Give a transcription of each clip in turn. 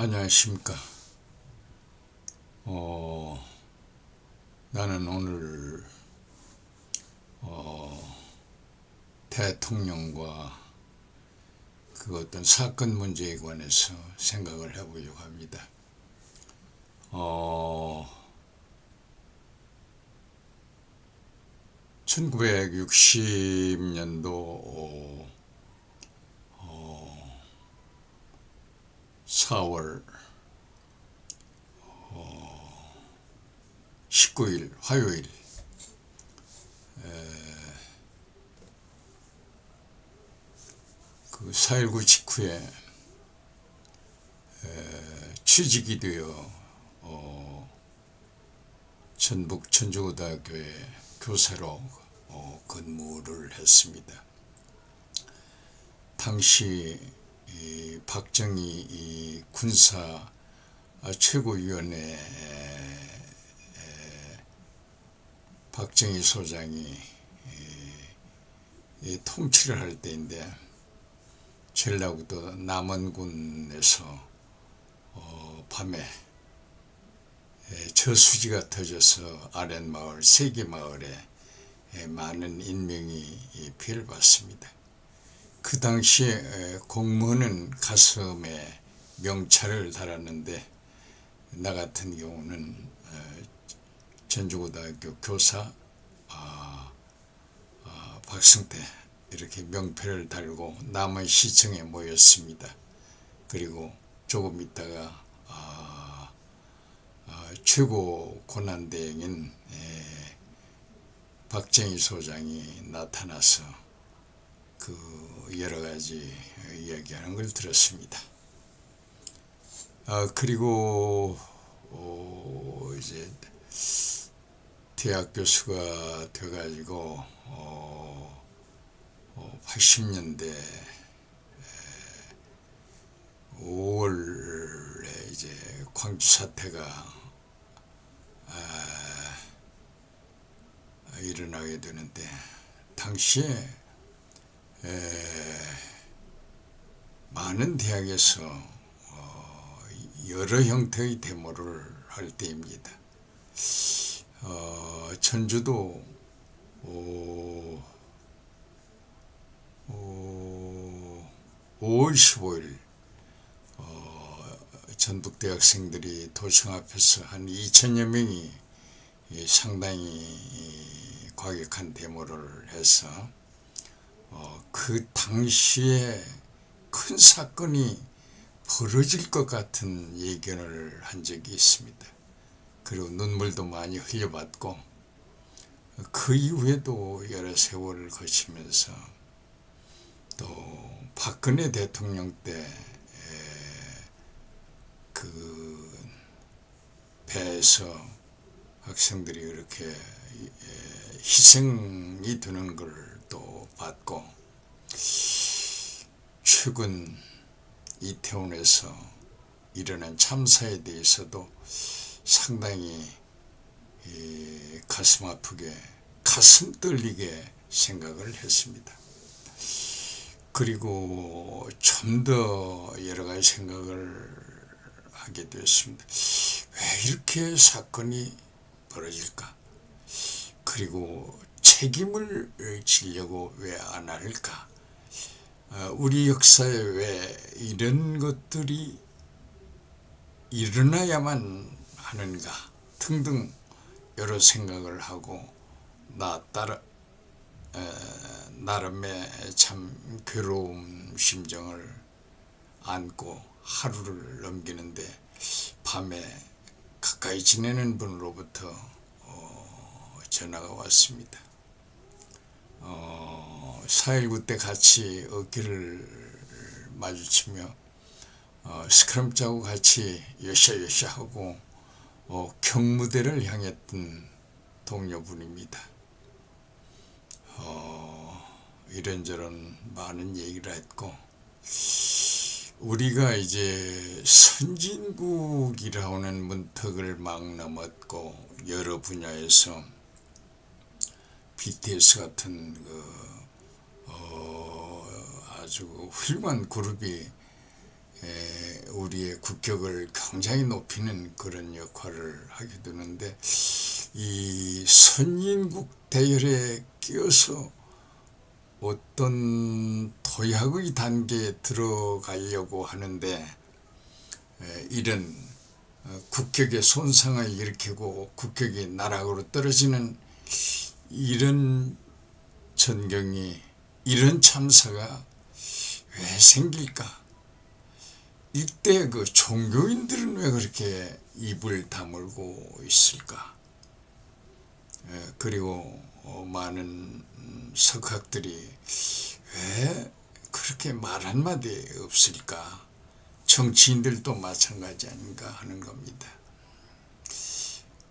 안녕하십니까. 어, 나는 오늘, 어, 대통령과 그 어떤 사건 문제에 관해서 생각을 해보려고 합니다. 어, 1960년도 4월 19일 화요일 그 4.19 직후에 취직이 되어 어, 전북 천주고등학교에 교사로 어, 근무를 했습니다. 당시 이 박정희 이 군사 최고위원회 박정희 소장이 이 통치를 할 때인데 전라북도 남원군에서 어 밤에 저수지가 터져서 아랫마을 세계마을에 많은 인명이 피해를 봤습니다. 그 당시에 공무원은 가슴에 명찰을 달았는데 나 같은 경우는 전주고등학교 교사 아, 아, 박승태 이렇게 명패를 달고 남원 시청에 모였습니다. 그리고 조금 있다가 아, 아, 최고 고난대행인 에, 박정희 소장이 나타나서 그 여러 가지 이야기하는 걸 들었습니다. 아, 그리고 어, 이제 대학 교수가 돼가지고 어, 어, 80년대 5월에 이제 광주 사태가 아, 일어나게 되는데 당시에 에, 많은 대학에서 어, 여러 형태의 데모를 할 때입니다. 어, 전주도 오, 5월 15일 어, 전북 대학생들이 도청 앞에서 한 2천여 명이 상당히 과격한 데모를 해서 어, 그 당시에 큰 사건이 벌어질 것 같은 예견을 한 적이 있습니다. 그리고 눈물도 많이 흘려봤고 그 이후에도 여러 세월을 거치면서 또 박근혜 대통령 때 그 배에서 학생들이 이렇게 희생이 되는 걸 또 봤고 최근 이태원에서 일어난 참사에 대해서도 상당히 가슴 아프게 가슴 떨리게 생각을 했습니다. 그리고 좀 더 여러 가지 생각을 하게 되었습니다. 왜 이렇게 사건이 벌어질까? 그리고 책임을 지려고 왜 안 할까? 어, 우리 역사에 왜 이런 것들이 일어나야만 하는가 등등 여러 생각을 하고 나 따라 나름의 참 괴로운 심정을 안고 하루를 넘기는데 밤에 가까이 지내는 분으로부터 어, 전화가 왔습니다. 어, 4.19 때 같이 어깨를 마주치며 어, 스크럼 짜고 같이 여샤여샤 하고 어, 경무대를 향했던 동료분입니다. 어, 이런저런 많은 얘기를 했고 우리가 이제 선진국이라는 문턱을 막 넘었고 여러 분야에서 BTS 같은 그 어, 아주 훌륭한 그룹이 에, 우리의 국격을 굉장히 높이는 그런 역할을 하게 되는데 이 선진국 대열에 끼어서 어떤 도약의 단계에 들어가려고 하는데 에, 이런 어, 국격의 손상을 일으키고 국격이 나락으로 떨어지는 이런 전경이 이런 참사가 왜 생길까? 이때 그 종교인들은 왜 그렇게 입을 다물고 있을까? 에, 그리고 어, 많은 음, 석학들이 왜 그렇게 말 한마디 없을까? 정치인들도 마찬가지 아닌가 하는 겁니다.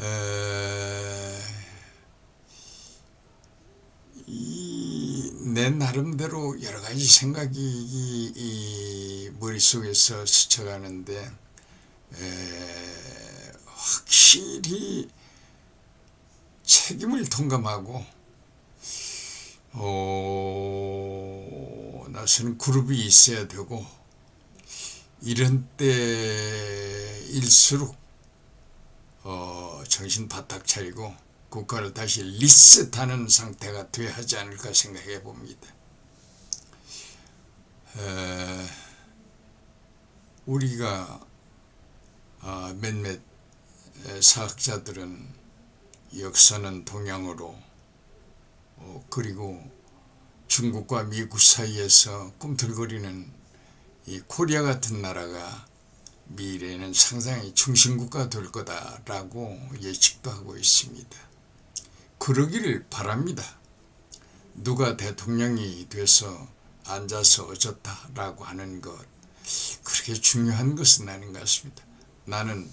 에, 이, 내 나름대로 여러 가지 생각이 이, 이 머릿속에서 스쳐가는데 에, 확실히 책임을 통감하고 어, 나서는 그룹이 있어야 되고 이런 때일수록 어, 정신 바짝 차리고 국가를 다시 리셋하는 상태가 돼야 하지 않을까 생각해 봅니다. 에, 우리가 아, 몇몇 사학자들은 역사는 동양으로 어, 그리고 중국과 미국 사이에서 꿈틀거리는 이 코리아 같은 나라가 미래에는 상당히 중심국가 될 거다라고 예측도 하고 있습니다. 그러기를 바랍니다. 누가 대통령이 돼서 앉아서 어쩌다라고 하는 것 그렇게 중요한 것은 아닌 것 같습니다. 나는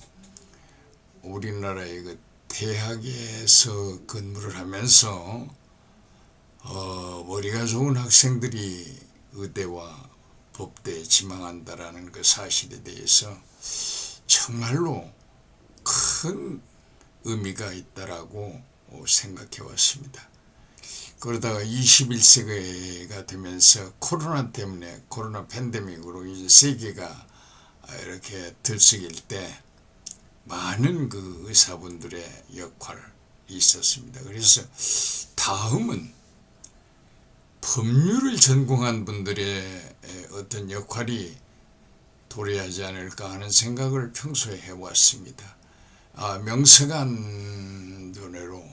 우리나라의 그 대학에서 근무를 하면서 어, 머리가 좋은 학생들이 의대와 법대에 지망한다라는 그 사실에 대해서 정말로 큰 의미가 있다라고 생각해 왔습니다. 그러다가 21세기가 되면서 코로나 때문에 코로나 팬데믹으로 이제 세계가 이렇게 들썩일 때 많은 그 의사분들의 역할이 있었습니다. 그래서 다음은 법률을 전공한 분들의 어떤 역할이 도래하지 않을까 하는 생각을 평소에 해왔습니다. 아, 명색한 눈으로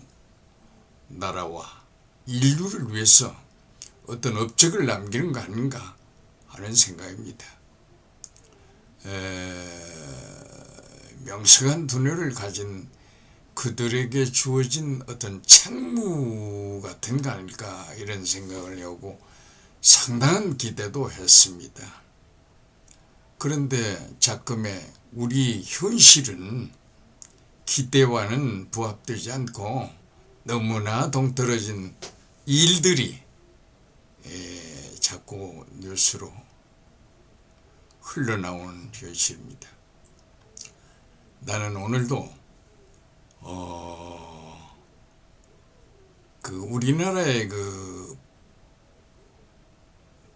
나라와 인류를 위해서 어떤 업적을 남기는 거 아닌가 하는 생각입니다. 에, 명석한 두뇌를 가진 그들에게 주어진 어떤 책무 같은 거 아닐까 이런 생각을 해오고 상당한 기대도 했습니다. 그런데 자금의 우리 현실은 기대와는 부합되지 않고 너무나 동떨어진 일들이 에, 자꾸 뉴스로 흘러나오는 현실입니다. 나는 오늘도 어, 그 우리나라의 그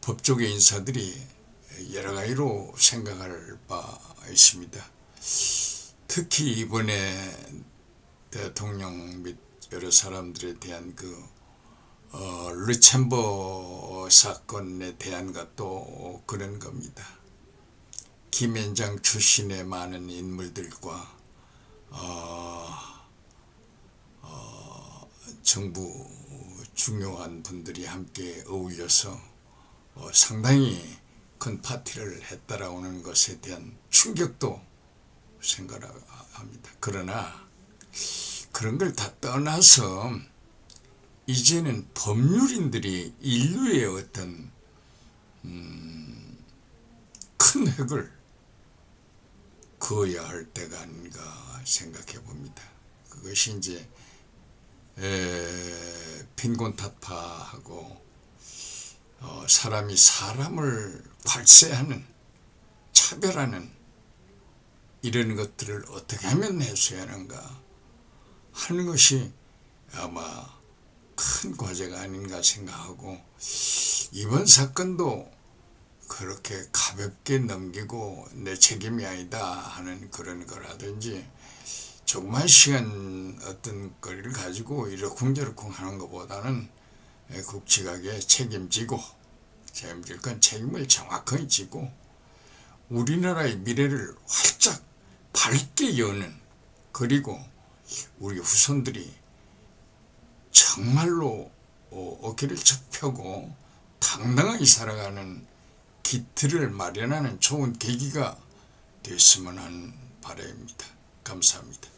법조계 인사들이 여러 가지로 생각할 바 있습니다. 특히 이번에 대통령 및 여러 사람들에 대한 그 어, 르챔버 사건에 대한 것도 그런 겁니다. 김앤장 출신의 많은 인물들과 어, 어, 정부 중요한 분들이 함께 어울려서 어, 상당히 큰 파티를 했다라는 것에 대한 충격도 생각합니다. 그러나 그런 걸 다 떠나서 이제는 법률인들이 인류의 어떤 음, 큰 획을 그어야 할 때가 아닌가 생각해 봅니다. 그것이 이제 에, 빈곤타파하고 어, 사람이 사람을 발세하는 차별하는 이런 것들을 어떻게 하면 해소하는가 하는 것이 아마 큰 과제가 아닌가 생각하고 이번 사건도 그렇게 가볍게 넘기고 내 책임이 아니다 하는 그런 거라든지 조그만 시간 어떤 거리를 가지고 이러쿵저러쿵 하는 것보다는 국치하게 책임지고 책임질 건 책임을 정확하게 지고 우리나라의 미래를 활짝 밝게 여는 그리고 우리 후손들이 정말로 어, 어깨를 척 펴고 당당하게 살아가는 기틀을 마련하는 좋은 계기가 됐으면 하는 바람입니다. 감사합니다.